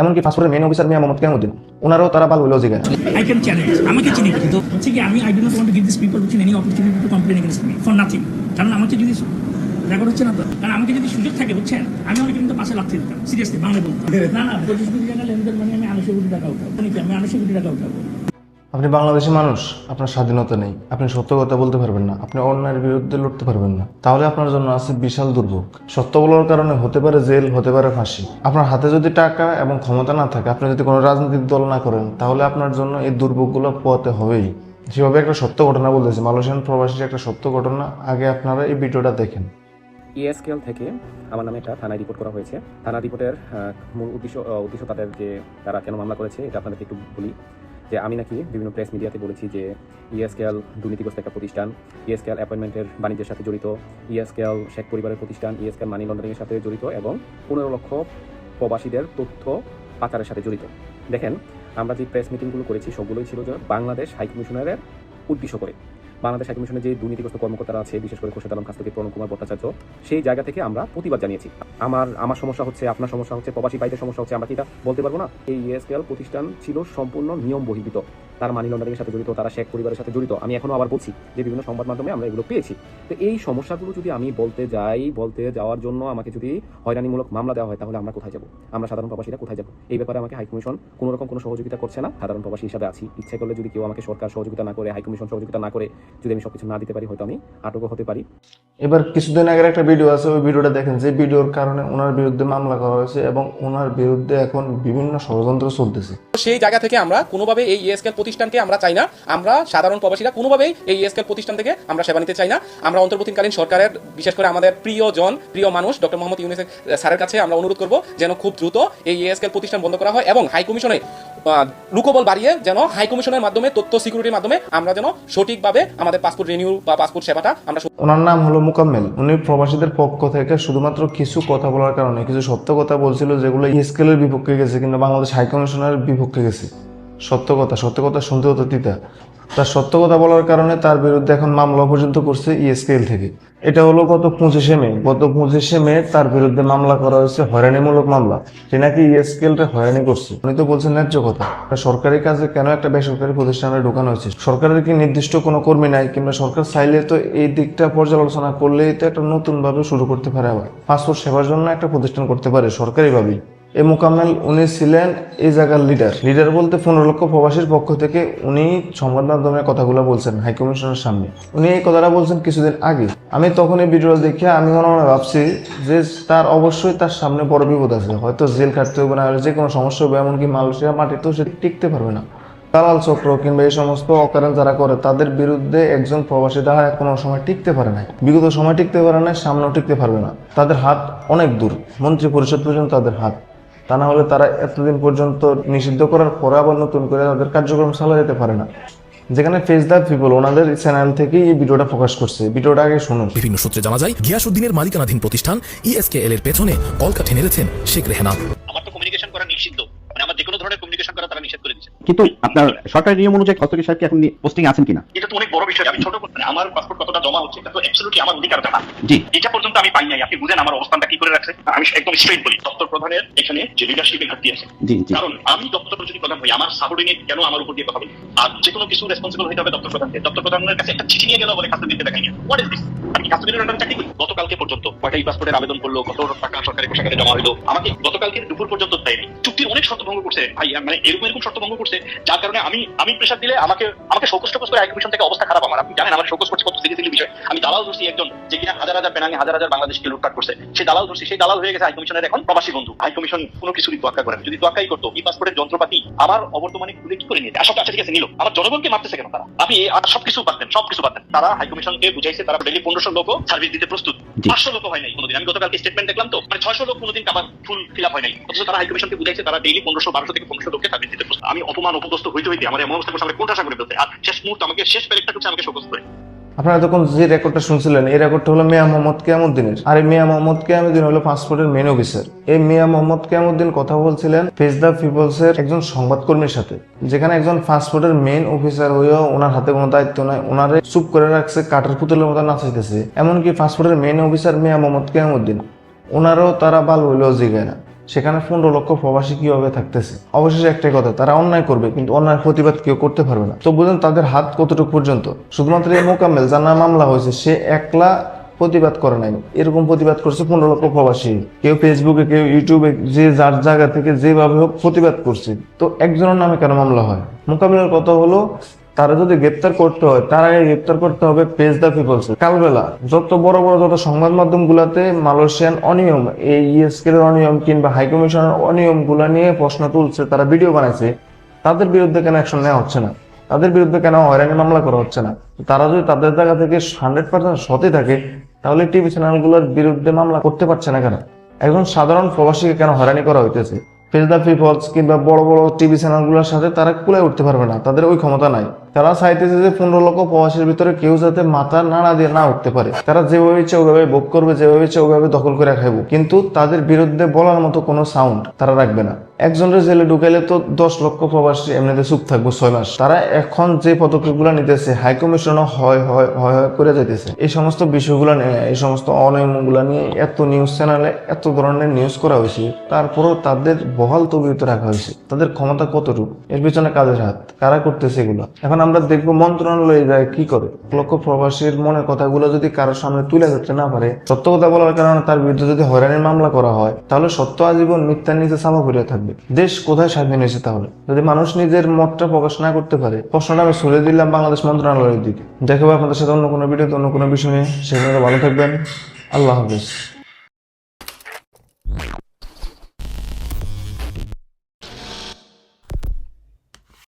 এমনকি ফাস্টফুডের main officer মিয়া মোহাম্মদ কেমুদ্দিন ওনারাও তারা ভালো হইলেও জিগায় আই ক্যান চ্যালেঞ্জ আমাকে চিনি কিন্তু। হচ্ছে কি, আমি I do not want to give this people with any opportunity to complain against me for nothing কারণ আমাকে যদি রেকর্ড হচ্ছে না তো, কারণ আমাকে যদি সুযোগ থাকে, বুঝছেন? আমি অনেক কিন্তু পাশে লাগতে দিতাম। সিরিয়াসলি বাংলা বলতাম। না না, পঁচিশ কোটি টাকা লেনদেন মানে আমি আড়াইশো কোটি টাকা উঠাবো। নাকি আমি আড়াইশো কোটি টাকা উঠাবো। আপনি বাংলাদেশি মানুষ, আপনার স্বাধীনতা নেই। আপনি সত্য কথা বলতে পারবেন না, আপনি অন্যায়ের বিরুদ্ধে লড়তে পারবেন না। তাহলে আপনার জন্য আছে বিশাল দুর্ভোগ। সত্য বলার কারণে হতে পারে জেল, হতে পারে ফাঁসি। আপনার হাতে যদি টাকা এবং ক্ষমতা না থাকে, আপনি যদি কোনো রাজনৈতিক দল না করেন, তাহলে আপনার জন্য এই দুর্ভোগগুলো পোয়াতে হবেই। সেভাবে একটা সত্য ঘটনা বলতেছি। মালয়েশিয়ান প্রবাসীর একটা সত্য ঘটনা, আগে আপনারা এই ভিডিওটা দেখেন। ইএসকেএল থেকে আমার নামে একটা থানায় রিপোর্ট করা হয়েছে। থানা রিপোর্টের মূল উদ্দেশ্য উদ্দেশ্য তাদের যে তারা কেন মামলা করেছে, এটা আপনাদেরকে একটু বলি। যে আমি নাকি বিভিন্ন প্রেস মিডিয়াতে বলেছি যে ইএসকেএল দুর্নীতিগ্রস্ত একটা প্রতিষ্ঠান ইএসকেএল অ্যাপয়েন্টমেন্টের বাণিজ্যের সাথে জড়িত ইএসকেএল শেখ পরিবারের প্রতিষ্ঠান ইএসকেএল মানি লন্ডারিংয়ের সাথে জড়িত এবং পনেরো লক্ষ প্রবাসীদের তথ্য পাচারের সাথে জড়িত। দেখেন, আমরা যে প্রেস মিটিংগুলো করেছি, সবগুলোই ছিল যে বাংলাদেশ হাইকমিশনারের উদ্দেশ্য করে। বাংলাদেশ হাই যে দুর্নীতিগ্রস্ত কর্মকর্তারা আছে, বিশেষ করে খোরশেদ আলম থেকে প্রণব কুমার ভট্টাচার্য, সেই জায়গা থেকে আমরা প্রতিবাদ জানিয়েছি। আমার আমার সমস্যা হচ্ছে, আপনার সমস্যা হচ্ছে, প্রবাসী বাইদের সমস্যা হচ্ছে, আমরা কি বলতে পারব না? এই ইএসকেএল প্রতিষ্ঠান ছিল সম্পূর্ণ নিয়ম বহির্ভূত। তার মানি লন্ডারিংয়ের সাথে জড়িত তারা শেখ পরিবারের সাথে জড়িত আমি এখনও আবার বলছি যে বিভিন্ন সংবাদ মাধ্যমে আমরা এগুলো পেয়েছি। তো এই সমস্যাগুলো যদি আমি বলতে যাই বলতে যাওয়ার জন্য আমাকে যদি হয়রানিমূলক মামলা দেওয়া হয় তাহলে আমরা কোথায় যাব? আমরা সাধারণ প্রবাসীরা কোথায় যাব? এই ব্যাপারে আমাকে হাই কমিশন কোনো রকম কোনো সহযোগিতা করছে না। সাধারণ প্রবাসী হিসাবে আছি। ইচ্ছে করলে যদি কেউ আমাকে সরকার সহযোগিতা না করে হাইকমিশন সহযোগিতা না করে যদি আমি সবকিছু না দিতে পারি হয়তো আমি আটকও হতে পারি। এবার কিছুদিন আগের একটা ভিডিও আছে ওই ভিডিওটা দেখেন যে ভিডিওর কারণে ওনার বিরুদ্ধে মামলা করা হয়েছে এবং ওনার বিরুদ্ধে এখন বিভিন্ন ষড়যন্ত্র চলতেছে। সেই জায়গা থেকে আমরা কোনোভাবে এই ইএসকেল প্রতিষ্ঠানকে আমরা চাই না। আমরা সাধারণ প্রবাসীরা কোনোভাবেই এই ইএসকেল প্রতিষ্ঠান থেকে আমরা সেবা নিতে চাই না। আমরা অন্তর্বর্তীকালীন সরকারের, বিশেষ করে আমাদের প্রিয় জন প্রিয় মানুষ, ডক্টর মোহাম্মদ ইউনুস স্যারের কাছে আমরা অনুরোধ করব যেন খুব দ্রুত এই ইএসকেল প্রতিষ্ঠান বন্ধ করা হয় এবং হাই কমিশনে লুকোবল বাড়িয়ে যেন হাই কমিশনের মাধ্যমে, তথ্য সিকিউরিটির মাধ্যমে আমরা যেন সঠিকভাবে আমাদের পাসপোর্ট রিনিউ বা পাসপোর্ট সেবাটা আমরা ওনার নাম হলো মুকাম্মেল। উনি প্রবাসীদের পক্ষ থেকে শুধুমাত্র কিছু কথা বলার কারণে, কিছু সত্য কথা বলছিল যেগুলো স্কেলের বিপক্ষে গেছে কিংবা বাংলাদেশ হাই কমিশনের বিপক্ষে গেছে। সত্য কথা সত্য কথা শুনতে হতো তিতা। তার সত্য কথা বলার কারণে তার বিরুদ্ধে এখন মামলা পর্যন্ত করছে ইএসকেএল থেকে। এটা হলো গত পঁচিশে মে। গত পঁচিশে মে তার বিরুদ্ধে মামলা করা হয়েছে হয়রানিমূলক মামলা। সে নাকি ইএসকেএলটা হয়রানি করছে। উনি তো বলছেন ন্যায্য কথা। সরকারি কাজে কেন একটা বেসরকারি প্রতিষ্ঠানে ঢোকানো হয়েছে? সরকারের কি নির্দিষ্ট কোনো কর্মী নাই কিংবা সরকার চাইলে তো এই দিকটা পর্যালোচনা করলেই তো একটা নতুন ভাবে শুরু করতে পারে আবার। পাসপোর্ট সেবার জন্য একটা প্রতিষ্ঠান করতে পারে সরকারিভাবেই। এই মোকামেল, উনি ছিলেন এই জায়গার লিডার লিডার বলতে পনেরো লক্ষ প্রবাসীর পক্ষ থেকে উনি সংবাদ মাধ্যমে কথাগুলো বলছেন হাইকমিশনের সামনে। উনি এই কথাটা বলছেন কিছুদিন আগে। আমি তখন এই ভিডিও দেখে আমি মনে মনে ভাবছি যে তার অবশ্যই তার সামনে বড় বিপদ আছে। হয়তো জেল খাটতে হবে না যে কোনো সমস্যা হবে, এমনকি মালয়েশিয়া মাটিতেও সে টিকতে পারবে না। দালাল চক্র কিংবা এই সমস্ত অকারণ যারা করে, তাদের বিরুদ্ধে একজন প্রবাসী দ্বারা কোনো সময় টিকতে পারে না বিগত সময় টিকতে পারে না সামনেও টিকতে পারবে না। তাদের হাত অনেক দূর। মন্ত্রী পরিষদ পর্যন্ত তাদের হাত। তা না হলে তারা এতদিন পর্যন্ত নিষিদ্ধ করার পরে আবার নতুন করে তাদের কার্যক্রম চালা যেতে পারে না। যেখানে ফেস দ্য পিপল ওনাদের চ্যানেল থেকেই এই ভিডিওটা প্রকাশ করছে। ভিডিওটা আগে শুনুন। বিভিন্ন সূত্রে জানা যায় গিয়াসুদ্দিনের মালিকানাধীন প্রতিষ্ঠান ইএসকেএল এর পেছনে কলকাঠি নেড়েছেন শেখ রেহানা। আমার তো কমিউনিকেশন করা নিষিদ্ধ। ধরনের কমিউনিকেশন করা তারা নিষেধ করে দিয়েছে। কিন্তু আপনার সরকারি নিয়ম অনুযায়ী খস্তগি সাহেব কি এখন পোস্টিং আছেন কিনা? এটা তো অনেক বড় বিষয় আমি ছোট আমার পাসপোর্ট কতটা জমা হচ্ছে এটা তো অ্যাবসলিউটলি আমার অধিকার জানা জি। এটা পর্যন্ত আমি পাই নাই। আপনি বুঝেন আমার অবস্থানটা কি করে রাখছে। আমি একদম স্ট্রেট বলি দপ্তর প্রধানের এখানে যে লিডারশিপের ঘাটতি আছে। কারণ আমি দপ্তর যদি প্রধান হই আমার সাবঅর্ডিনেট কেন আমার উপর দিয়ে কথা বলি? আর যে কোনো কিছু রেসপন্সিবল হতে হবে দপ্তর প্রধানকে। দপ্তর প্রধানের কাছে একটা চিঠি নিয়ে গেল বলে কাস্টডিতে দেখাই না হোয়াট ইজ দিস আমি আন্ডারে চাকরি করি? গতকালকে পর্যন্ত কয়টা ই পাসপোর্টের আবেদন করল, কত টাকা সরকারি কোষাগারে জমা হলো আমাকে গতকালকে দুপুর পর্যন্ত দেয়নি। চুক্তির অনেক শর্ত ভঙ্গ করছে। ভাই মানে এরকম এরকম শর্ত ভঙ্গ করছে, যার কারণে আমি আমি প্রেশার দিলে আমাকে আমাকে শোকস টোকস করে কমিশন থেকে অবস্থা খারাপ আমার। আপনি জানেন আমার শোকস করছে কত সিরিয়াসলি বিষয়। আমি দালাল ধরছি একজন, যে কিনা হাজার হাজার বেনামি হাজার হাজার বাংলাদেশকে লুটপাট করছে। সেই দালাল ধরছি, সেই দালাল হয়ে গেছে হাই কমিশনের এখন প্রবাসী বন্ধু। হাই কমিশন কোনো কিছুরই তোয়াক্কা করে যদি তোয়াক্কাই করতো ই পাসপোর্টের যন্ত্রপাতি আমার অবর্তমানে খুলে কি করে নিয়ে আসলে আচ্ছা ঠিক আছে, নিল। আমার জনগণকে মারতেছে কেন তারা? আপনি সবকিছু পারতেন সবকিছু পারতেন তারা হাই কমিশনকে বুঝাইছে, তারা ডেলি পনেরোশো লোক সার্ভিস দিতে প্রস্তুত জি। পাঁচশো লোক হয় নাই কোনোদিন। আমি গতকালকে স্টেটমেন্ট দেখলাম তো মানে ছয়শো লোক কোনোদিন কাবার ফুল ফিল আপ হয় নাই। অথচ তারা হাইকমিশনকে বুঝাইছে তারা ডেইলি পনেরোশো বারোশো থেকে পনেরোশো লোককে তাদের দিতে প্রস্তুত। আমি অপমান অপদস্থ হইতে হইতে আমার এমন অবস্থা করছে আমার কোনটা করে ফেলতে আর শেষ মুহূর্তে আমাকে শেষ প্যারেকটা হচ্ছে আমাকে শোকস করে। আপনারা তখন যে রেকর্ডটা শুনছিলেন, এই রেকর্ডটা হলো মিয়া মোহাম্মদ কেয়ামুদ্দিনের আর এই মিয়া মোহাম্মদ কেয়ামুদ্দিন হলো পাসপোর্টের মেন অফিসার এই মিয়া মোহাম্মদ কেয়ামুদ্দিন কথা বলছিলেন ফেস দ্য পিপলস এর একজন সংবাদকর্মীর সাথে, যেখানে একজন পাসপোর্টের মেন অফিসার হয়েও ওনার হাতে কোনো দায়িত্ব নাই। ওনারে চুপ করে রাখছে, কাঠের পুতুলের মতো নাচাইতেছে। এমনকি পাসপোর্টের মেন অফিসার মিয়া মোহাম্মদ কেয়ামুদ্দিন ওনারও তারা বাল হইলেও জিগায় না। সেখানে পনেরো লক্ষ প্রবাসী কীভাবে থাকতেছে? অবশেষে একটাই কথা, তারা অন্যায় করবে, কিন্তু অন্যায় প্রতিবাদ কেউ করতে পারবে না। তো বুঝেন তাদের হাত কতটুকু পর্যন্ত? শুধুমাত্র এই মোকাম্মেল, যার নামে মামলা হয়েছে, সে একলা প্রতিবাদ করে নাই। এরকম প্রতিবাদ করছে পনেরো লক্ষ প্রবাসী। কেউ ফেসবুকে কেউ ইউটিউবে যে যার জায়গা থেকে যেভাবে হোক প্রতিবাদ করছে। তো একজনের নামে কেন মামলা হয়? মোকাবিলার কথা হলো তারা যদি গ্রেপ্তার করতে হয়, তার আগে গ্রেপ্তার করতে হবে পেজ দ্য পিপলস কালবেলা, যত বড় বড় যত সংবাদ মাধ্যম গুলাতে মালয়েশিয়ান অনিয়ম, এই ইএসকের অনিয়ম কিংবা হাইকমিশনের অনিয়মগুলা নিয়ে প্রশ্ন তুলছে, তারা ভিডিও বানাইছে, তাদের বিরুদ্ধে কেন অ্যাকশন নেওয়া হচ্ছে না? তাদের বিরুদ্ধে কেন হয়রানি মামলা করা হচ্ছে না? তারা যদি তাদের জায়গা থেকে হান্ড্রেড পার্সেন্ট সতী থাকে, তাহলে টিভি চ্যানেলগুলোর বিরুদ্ধে মামলা করতে পারছে না কেন? একজন সাধারণ প্রবাসীকে কেন হয়রানি করা হইতেছে? ফেস দ্য পিপলস কিংবা বড় বড় টিভি চ্যানেলগুলোর সাথে তারা কুলে উঠতে পারবে না, তাদের ওই ক্ষমতা নাই। তারা চাইতেছে যে পনেরো লক্ষ প্রবাসীর ভিতরে কেউ যাতে মাথা নাড়া দিয়ে না উঠতে পারে। তারা যেভাবে ইচ্ছে ওভাবে ভোগ করবে, যেভাবে ইচ্ছে ওভাবে দখল করে খাইব। কিন্তু তাদের বিরুদ্ধে বলার মতো কোনো সাউন্ড তারা রাখবে না। একজনের জেলে ঢুকাইলে তো দশ লক্ষ প্রবাসী, এমনিতে চুপ থাকব ছয় মাস। তারা এখন যে পদক্ষেপগুলো নিতেছে হাই কমিশনও হয় হয় হয় করে যাইতেছে। এই সমস্ত বিষয়গুলো নিয়ে, এই সমস্ত অনিয়মগুলো নিয়ে এত নিউজ চ্যানেলে এত ধরনের নিউজ করা হয়েছে, তারপরও তাদের বহাল তবিয়তে রাখা হয়েছে। তাদের ক্ষমতা কতটুকু? এর পিছনে কাজের হাত? কারা করতেছে এগুলো? এখন আমরা দেখব মন্ত্রণালয় যায় কি করে? লক্ষ প্রবাসীর মনের কথাগুলো যদি কারোর সামনে তুলে ধরতে না পারে, সত্য কথা বলার কারণে তার বিরুদ্ধে যদি হয়রানির মামলা করা হয়, তাহলে সত্য আজীবন মিথ্যার নিচে সামা পড়িয়া থাকবে। দেশ কোথায় স্বাধীন হয়েছে তাহলে? যদি মানুষ নিজের মতটা প্রকাশ না করতে পারে, প্রশ্নটা আমি ছুড়ে দিলাম বাংলাদেশ মন্ত্রণালয়ের দিকে। দেখাবো আপনাদের সাথে অন্য কোনো ভিডিওতে অন্য কোনো বিষয় নিয়ে। সেখানে ভালো থাকবেন। আল্লাহ হাফিজ।